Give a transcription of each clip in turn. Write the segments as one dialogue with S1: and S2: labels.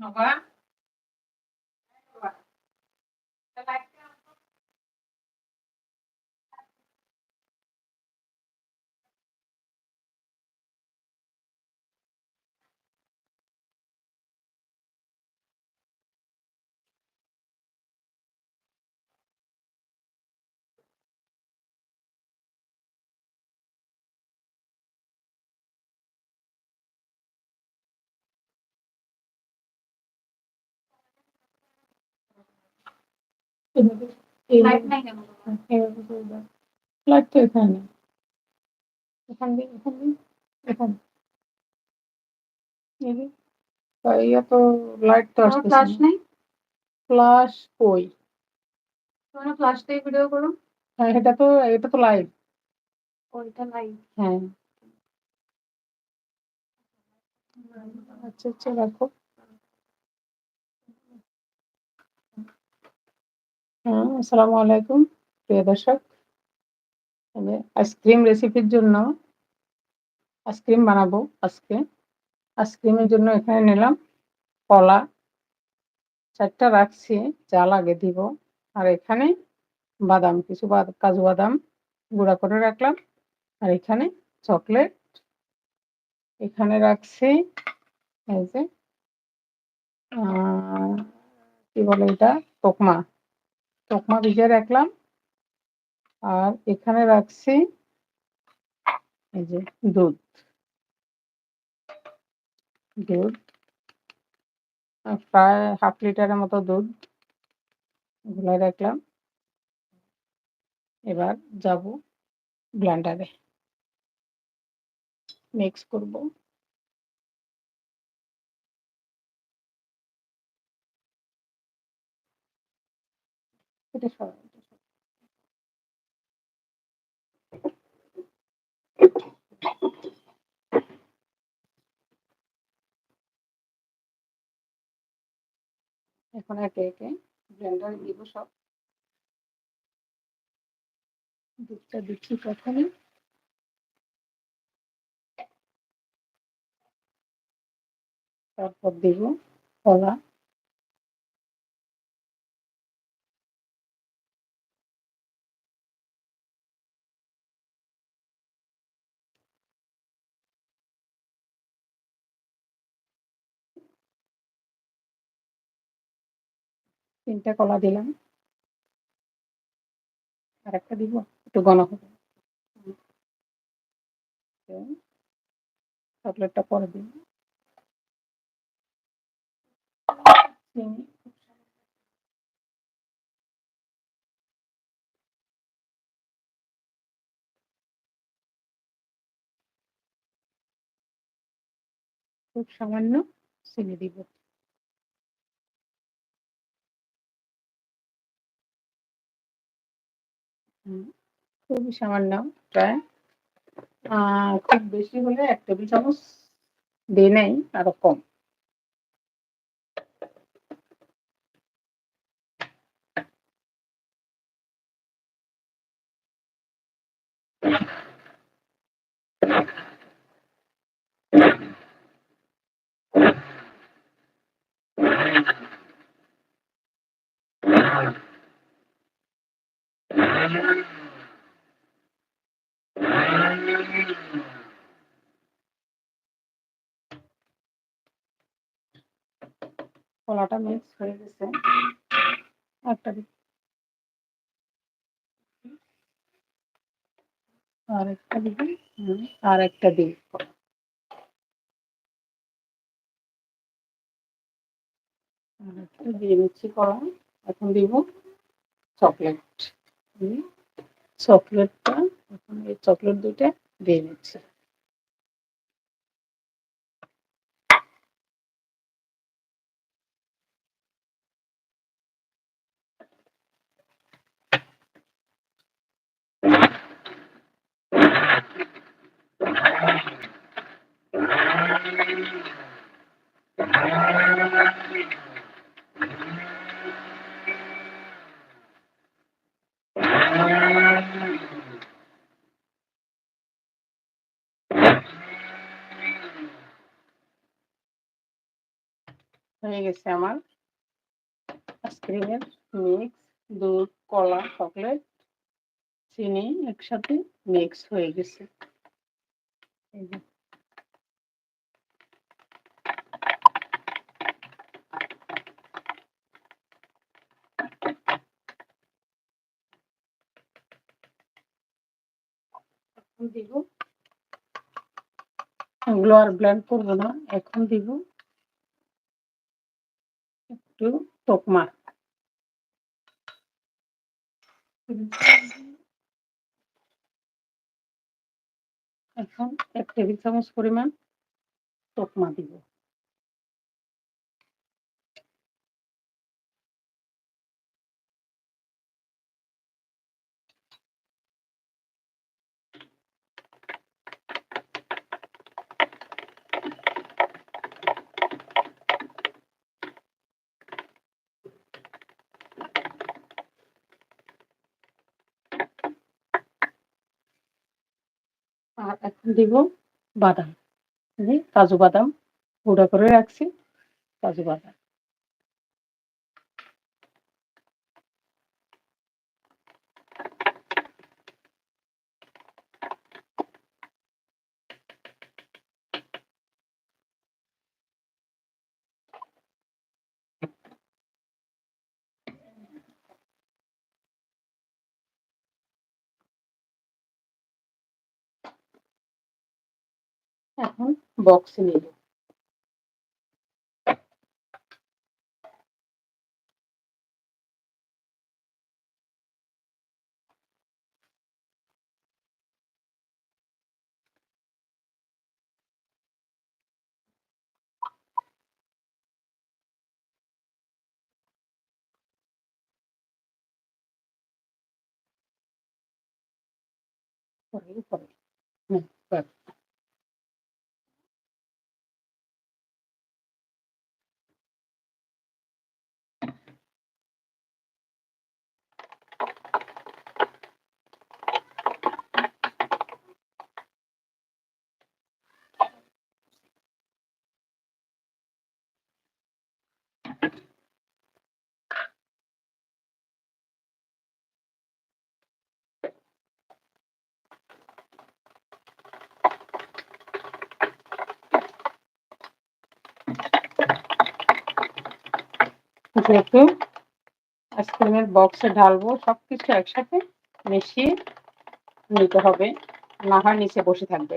S1: নবা
S2: এভাবে
S1: লাইট
S2: তো এখানে। এখান দিয়ে এখান দিয়ে এখানে। এই যে, তা ইয়া তো লাইট তো
S1: তোমার
S2: আসতেছে
S1: নাই?
S2: ফ্লাশ কই?
S1: তোমার ফ্লাশ দিয়ে ভিডিও করো।
S2: হ্যাঁ এটা তো এটা তো লাইভ
S1: ওইটা লাইট
S2: হ্যাঁ। আচ্ছা আচ্ছা রাখো। আসসালামু আলাইকুম, প্রিয় দর্শক। আইসক্রিম রেসিপির জন্য আইসক্রিম বানাবো আজকে। আইসক্রিমের জন্য এখানে নিলাম কলা। চারটা রাখছি, যা লাগে দিব। আর এখানে বাদাম, কিছু কাজু বাদাম গুঁড়া করে রাখলাম। আর এখানে চকলেট এখানে রাখছি এই যে কি বলে এটা? তোকমা। তোকমা ভিজিয়ে রাখলাম। আর এখানে রাখছি এই যে দুধ। দুধ। প্রায় হাফ লিটারের মতো দুধ গুলাই রাখলাম। এবার যাব ব্লেন্ডারে মিক্স করব। এখন একে একে ব্লেন্ডারে দিব সব। দুধটা দিচ্ছি প্রথমে। তারপর দিব কলা। তিনটা কলা দিলাম। আর একটা দিব, একটু ঘন হবে। চকলেটটা পরে দিন খুব সামান্য চিনি দিব। খুবই সামান্য প্রায়। খুব বেশি হলে এক টেবিল চামচ দিয়ে নেই আরও কম। কলাটা মিক্স হয়ে গেছে। একটা দিই আর একটা দিবি আর একটা দিই আর একটা দিয়ে নিচ্ছি কলা এখন দিব চকলেট চকলেটটা এখন এই চকলেট দুইটা দিয়ে নিচ্ছি হয়ে গেছে আমার। আইসক্রিমের মিক্স দুধ, কলা চকলেট চিনি একসাথে মিক্স হয়ে গেছে। দিব। এগুলো আর ব্লেন্ড করব না, এখন দিব। একটু তোকমা এখন এক টেবিল চামচ পরিমাণ তোকমা দিব আর এখন দিব বাদাম। কাজু বাদাম গুঁড়া করে রাখছি কাজু বাদাম। এখন বক্সে নিব পরে পরে হুম ব্যাস। যেহেতু আইসক্রিমের বক্সে ঢালবো সব কিছু একসাথে মিশিয়ে নিতে হবে। না হয় নিচে বসে থাকবে।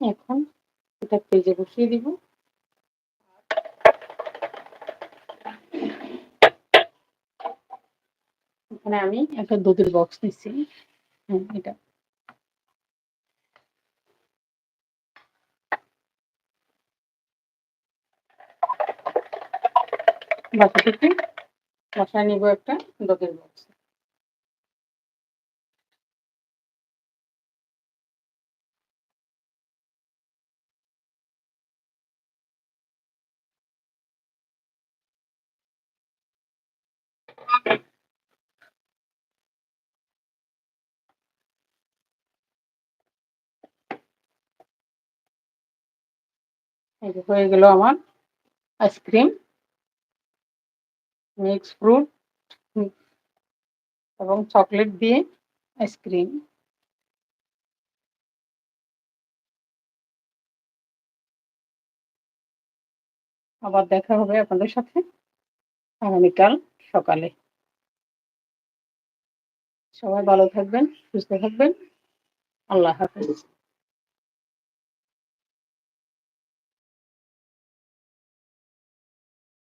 S2: এখন এটা পেজে বসিয়ে দিব। এখানে আমি একটা দুধের বক্স নিচ্ছি। হ্যাঁ এটা। বাকিটুকু বসায় নিব একটা দুধের বক্স এই হয়ে গেল আমার আইসক্রিম মিক্স ফ্রুট এবং চকলেট দিয়ে আইসক্রিম আবার দেখা হবে আপনাদের সাথে আগামীকাল সকালে। সবাই ভালো থাকবেন, সুস্থ থাকবেন। আল্লাহ হাফেজ।